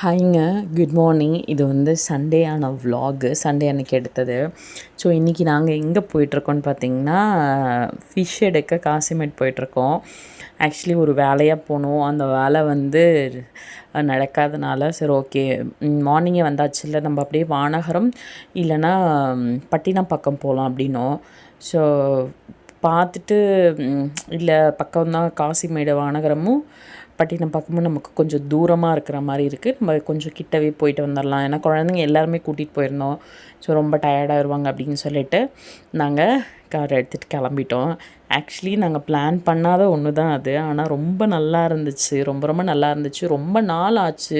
ஹாய்ங்க good morning இது வந்து Sunday ஆன vlog சண்டே அன்னைக்கு எடுத்தது. ஸோ இன்றைக்கி நாங்கள் எங்கே போயிட்டுருக்கோன்னு பார்த்தீங்கன்னா ஃபிஷ் எடுக்க காசிமேட் போயிட்டுருக்கோம். ஆக்சுவலி ஒரு வேலையாக போனோம். அந்த வேலை வந்து நடக்காதனால சரி ஓகே மார்னிங்கே வந்தாச்சு. இல்லை நம்ம அப்படியே வானகரம் இல்லைன்னா பட்டினம் பக்கம் போகலாம் அப்படின்னோம். ஸோ பார்த்துட்டு இல்லை பக்கம்தான் காசிமேடு வானகரமும் பட்டினம் பக்கமும் நமக்கு கொஞ்சம் தூரமாக இருக்கிற மாதிரி இருக்குது நம்ம கொஞ்சம் கிட்டவே போயிட்டு வந்துடலாம் ஏன்னா குழந்தைங்க எல்லாருமே கூட்டிகிட்டு போயிருந்தோம். ஸோ ரொம்ப டயர்டாகிருவாங்க அப்படின்னு சொல்லிட்டு நாங்கள் கார் எடுத்துகிட்டு கிளம்பிட்டோம். ஆக்சுவலி நாங்கள் பிளான் பண்ணாத ஒன்று தான் அது. ஆனால் ரொம்ப நல்லா இருந்துச்சு. ரொம்ப ரொம்ப நல்லா இருந்துச்சு. ரொம்ப நாள் ஆச்சு.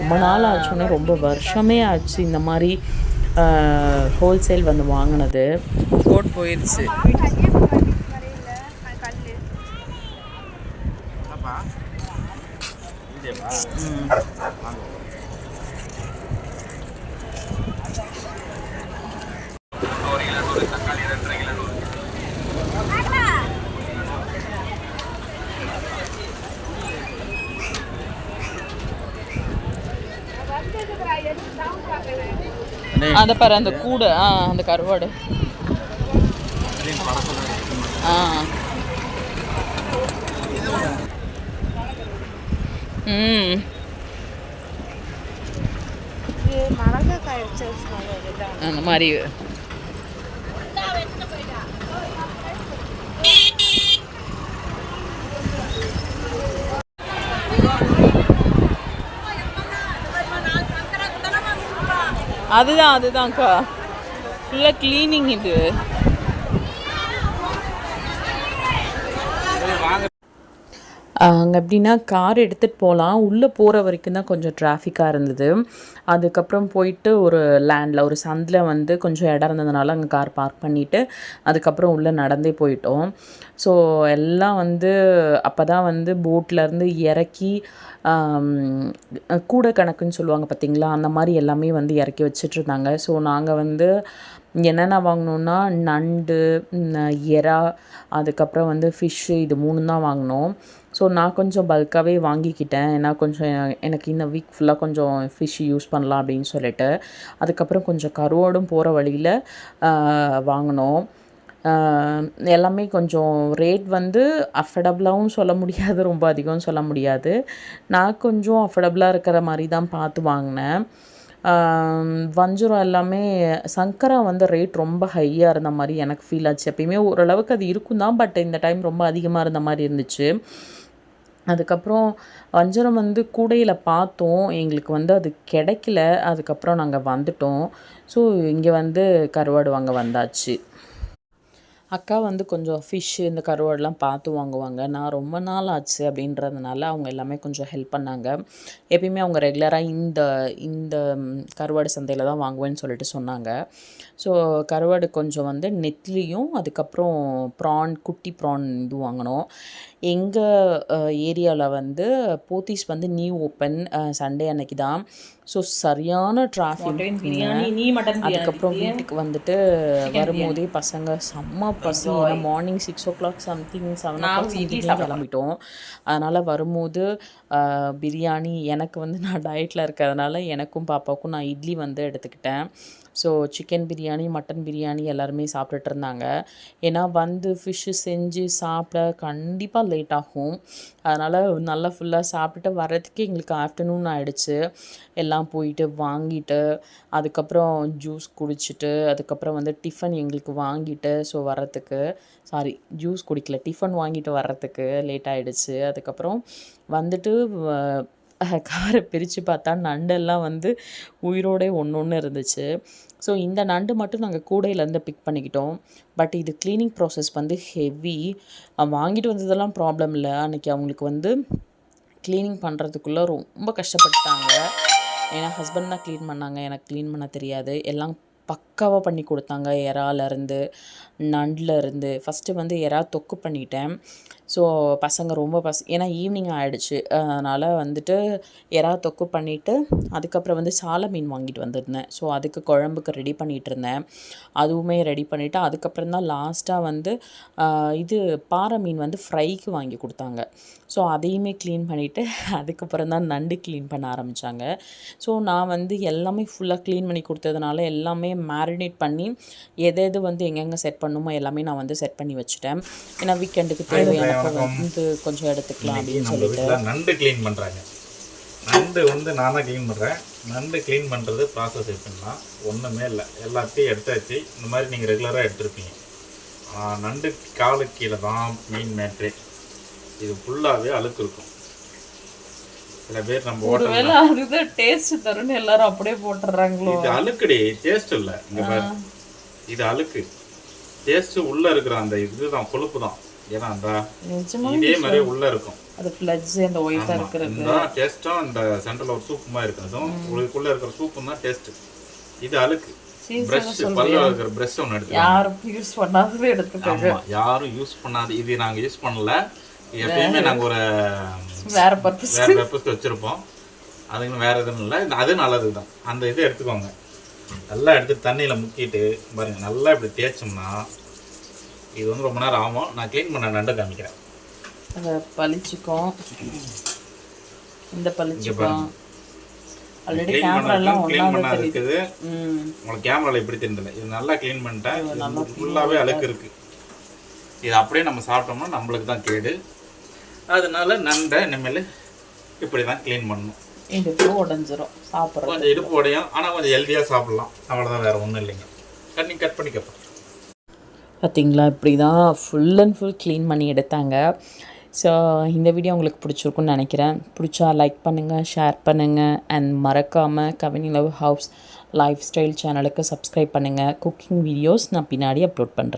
ரொம்ப நாள் ஆச்சுன்னா ரொம்ப வருஷமே ஆச்சு இந்த மாதிரி ஹோல்சேல் வந்து வாங்கினது. போயிடுச்சு அந்த பாரு அந்த கூடை. ஆ அந்த கருவாடு. ஆ. ம். அந்த மாதிரி. அதுதான் அதுதான்க்கா. ஃபுல்லாக க்ளீனிங் இது. அங்கே எப்படின்னா கார் எடுத்துகிட்டு போகலாம் உள்ளே போகிற வரைக்கும் தான் கொஞ்சம் டிராஃபிக்காக இருந்தது. அதுக்கப்புறம் போயிட்டு ஒரு லேண்டில் ஒரு சந்தில் வந்து கொஞ்சம் இடம் இருந்ததுனால அங்கே கார் பார்க் பண்ணிவிட்டு அதுக்கப்புறம் உள்ளே நடந்தே போயிட்டோம். ஸோ எல்லாம் வந்து அப்போ தான் வந்து போட்லேருந்து இறக்கி கூட கணக்குன்னு சொல்லுவாங்க பார்த்தீங்களா அந்த மாதிரி எல்லாமே வந்து இறக்கி வச்சிட்ருந்தாங்க ஸோ நாங்கள் வந்து என்னென்ன வாங்கினோன்னா நண்டு எறா அதுக்கப்புறம் வந்து ஃபிஷ்ஷு இது மூணு தான் வாங்கினோம். ஸோ நான் கொஞ்சம் பல்காகவே வாங்கிக்கிட்டேன். ஏன்னா கொஞ்சம் எனக்கு இந்த வீக் ஃபுல்லாக கொஞ்சம் ஃபிஷ் யூஸ் பண்ணலாம் அப்படின்னு சொல்லிட்டு. அதுக்கப்புறம் கொஞ்சம் கருவோடும் போகிற வழியில் வாங்கினோம். எல்லாமே கொஞ்சம் ரேட் வந்து அஃபர்டபுளாகவும் சொல்ல முடியாது ரொம்ப அதிகம்னு சொல்ல முடியாது. நான் கொஞ்சம் அஃபர்டபுளாக இருக்கிற மாதிரி தான் பார்த்து வாங்கினேன். வஞ்சிரம் எல்லாமே சங்கரா வந்து ரேட் ரொம்ப ஹையாக இருந்த மாதிரி எனக்கு ஃபீல் ஆச்சு. எப்பயுமே ஓரளவுக்கு அது இருக்கும் தான் பட் இந்த டைம் ரொம்ப அதிகமாக இருந்த மாதிரி இருந்துச்சு. அதுக்கப்புறம் வஞ்சரம் வந்து கூடையில் பார்த்தோம். எங்களுக்கு வந்து அது கிடைக்கல. அதுக்கப்புறம் நாங்கள் வந்துட்டோம். ஸோ இங்கே வந்து கருவாடு வாங்க வந்தாச்சு. அக்கா வந்து கொஞ்சம் ஃபிஷ்ஷு இந்த கருவாடெலாம் பார்த்து வாங்குவாங்க. நான் ரொம்ப நாள் ஆச்சு அப்படின்றதுனால அவங்க எல்லாமே கொஞ்சம் ஹெல்ப் பண்ணாங்க. எப்பயுமே அவங்க ரெகுலராக இந்த இந்த கருவாடு சந்தையில் தான் வாங்குவேன்னு சொல்லிட்டு சொன்னாங்க. ஸோ கருவாடு கொஞ்சம் வந்து நெத்லியும் அதுக்கப்புறம் ப்ரான் குட்டி ப்ரான் இது வாங்கினோம். எங்கள் ஏரியாவில் வந்து போத்தீஸ் வந்து நியூ ஓப்பன் சண்டே அன்னைக்கு தான். ஸோ சரியான டிராஃபிக் அதுக்கப்புறம் வீட்டுக்கு வந்துட்டு வரும்போதே பசங்க செம்ம பசி ஏன்னா morning six o'clock something seven o'clock something கிளம்பிட்டோம். அதனால் வரும்போது பிரியாணி எனக்கு வந்து நான் டயட்டில் இருக்கிறதுனால எனக்கும் பாப்பாவுக்கும் நான் இட்லி வந்து எடுத்துக்கிட்டேன். So chicken biryani mutton biryani எல்லாருமே சாப்பிட்டுட்டு இருந்தாங்க. ஏன்னா வந்து ஃபிஷ்ஷு செஞ்சு சாப்பிட கண்டிப்பாக லேட் ஆகும். அதனால் நல்லா ஃபுல்லாக சாப்பிட்டுட்டு வர்றதுக்கே எங்களுக்கு ஆஃப்டர்நூன் ஆகிடுச்சு எல்லாம் போயிட்டு வாங்கிட்டு அதுக்கப்புறம் ஜூஸ் குடிச்சிட்டு அதுக்கப்புறம் வந்து டிஃபன் எங்களுக்கு வாங்கிட்டு ஸோ வர்றதுக்கு சாரி ஜூஸ் குடிக்கல டிஃபன் வாங்கிட்டு வர்றதுக்கு லேட் ஆகிடுச்சு அதுக்கப்புறம் வந்துட்டு காரை பிரித்து பார்த்தா நண்டெல்லாம் வந்து உயிரோடே ஒன்று ஒன்று இருந்துச்சு. ஸோ இந்த நண்டு மட்டும் நாங்கள் கூடையிலேருந்து பிக் பண்ணிக்கிட்டோம். பட் இது க்ளீனிங் ப்ராசஸ் வந்து ஹெவி வாங்கிட்டு வந்ததெல்லாம் ப்ராப்ளம் இல்லை. அன்றைக்கி அவங்களுக்கு வந்து க்ளீனிங் பண்ணுறதுக்குள்ளே ரொம்ப கஷ்டப்பட்டாங்க ஏன்னா ஹஸ்பண்ட் தான் க்ளீன் பண்ணாங்க. எனக்கு க்ளீன் பண்ண தெரியாது. எல்லாம் பக்காவாக பண்ணி கொடுத்தாங்க. இறாலேருந்து நண்டுலேருந்து ஃபஸ்ட்டு வந்து இறா தொக்கு பண்ணிட்டேன். ஸோ பசங்க ரொம்ப பஸ் ஏன்னா ஈவினிங் ஆகிடுச்சு அதனால் வந்துட்டு இறா தொக்கு பண்ணிவிட்டு அதுக்கப்புறம் வந்து சால மீன் வாங்கிட்டு வந்திருந்தேன். ஸோ அதுக்கு குழம்புக்கு ரெடி பண்ணிகிட்டு இருந்தேன். அதுவுமே ரெடி பண்ணிவிட்டு அதுக்கப்புறம் தான் லாஸ்ட்டாக வந்து இது பாறை மீன் வந்து ஃப்ரைக்கு வாங்கி கொடுத்தாங்க. ஸோ அதையுமே க்ளீன் பண்ணிவிட்டு அதுக்கப்புறம் தான் நண்டு க்ளீன் பண்ண ஆரம்பித்தாங்க ஸோ நான் வந்து எல்லாமே ஃபுல்லாக க்ளீன் பண்ணி கொடுத்ததுனால எல்லாமே மேரினேட் பண்ணி எது எது வந்து எங்கெங்கே செட் பண்ணுமோ எல்லாமே நான் வந்து செட் பண்ணி வச்சுட்டேன். ஏன்னா வீக்கெண்டுக்கு தேவையானப்போ வந்து கொஞ்சம் எடுத்துக்கலாம் அப்படின்னு சொல்லிட்டு. நண்டு க்ளீன் பண்ணுறாங்க நண்டு வந்து நான் தான் க்ளீன் பண்ணுறேன் நண்டு க்ளீன் பண்ணுறது ப்ராசஸ் எப்படின்னா ஒன்றுமே இல்லை. எல்லாத்தையும் எடுத்தாச்சு. இந்த மாதிரி நீங்கள் ரெகுலராக எடுத்திருப்பீங்க. நண்டு காலுக்கு கீழே தான் மெயின் மேட்ரே இது ஃபுல்லாகவே அழுக்கு இருக்கும். சில பேர் நம்ம ஹோட்டல் ஒருவேளை அதுதான் டேஸ்ட் தரும்னு எல்லாரும் அப்படியே போட்டுடுறாங்களோ? இது அழுக்குடி டேஸ்ட் இல்லை. இங்க பாரு. இது அழுக்கு. டேஸ்ட் உள்ள இருக்கிற அந்த இதுதான் கொழுப்பு தான் ஏன்னா அந்த இதே மாதிரி உள்ள இருக்கும். அது ஃப்ளட்ஸ் அந்த ஒயிட்டாக இருக்கிறது. இந்த சென்டர்ல ஒரு சூப் மாதிரி இருக்கும் அதுவும் உங்களுக்குள்ள இருக்கிற சூப்பும் தான் டேஸ்ட் இது அழுக்கு. யாரும் யூஸ் பண்ணாதது எடுத்துக்கோங்க. யாரும் யூஸ் பண்ணாது இது நாங்க யூஸ் பண்ணல. எப்பயுமே நாங்க ஒரு வேற பர்பஸ் வேற வெப்பஸ் வச்சிருப்போம். அதுக்குன்னு வேற எதுவும் இல்லை. அது நல்லது தான் அந்த இதை எடுத்துக்கோங்க. நல்லா எடுத்து தண்ணியில் முக்கிட்டு பாருங்க நல்லா இப்படி தேய்ச்சோம்னா இது வந்து ரொம்ப நேரம் ஆகும். நான் க்ளீன் பண்ண நண்டு காமிக்கிறேன். அதை பளிச்சுக்கும். இந்த பளிச்சுக்கும். ஆல்ரெடி கேமராலாம் பண்ண க்ளீன் ஒன்றா பண்ண தெரியுது. இருக்குது உங்களுக்கு கேமரால இப்படி தெரியல. இது நல்லா க்ளீன் பண்ணிட்டேன். ஃபுல்லாகவே அழுக்கு இருக்கு. இது அப்படியே நம்ம சாப்பிட்டோம்னா நம்மளுக்கு தான் கேடு. அதனால நண்டை இனிமேல் இப்படி தான் க்ளீன் பண்ணணும். இடுப்பு உடஞ்சிரும். சாப்பிட்றது கொஞ்சம் இடுப்பு உடையும். ஆனால் கொஞ்சம் ஹெல்த்தியாக சாப்பிடலாம். அவ்வளோதான் வேற ஒன்றும் இல்லைங்க. கட் கட் பண்ணிக்கப்பா. பார்த்தீங்களா இப்படி தான் ஃபுல் அண்ட் ஃபுல் க்ளீன் பண்ணி எடுத்தாங்க. ஸோ இந்த வீடியோ உங்களுக்கு பிடிச்சிருக்குன்னு நினைக்கிறேன். பிடிச்சா லைக் பண்ணுங்கள் ஷேர் பண்ணுங்கள் அண்ட் மறக்காமல் Kavini love house lifestyle சேனலுக்கு சப்ஸ்கிரைப் பண்ணுங்கள் குக்கிங் வீடியோஸ் நான் பின்னாடி அப்லோட் பண்ணுறேன்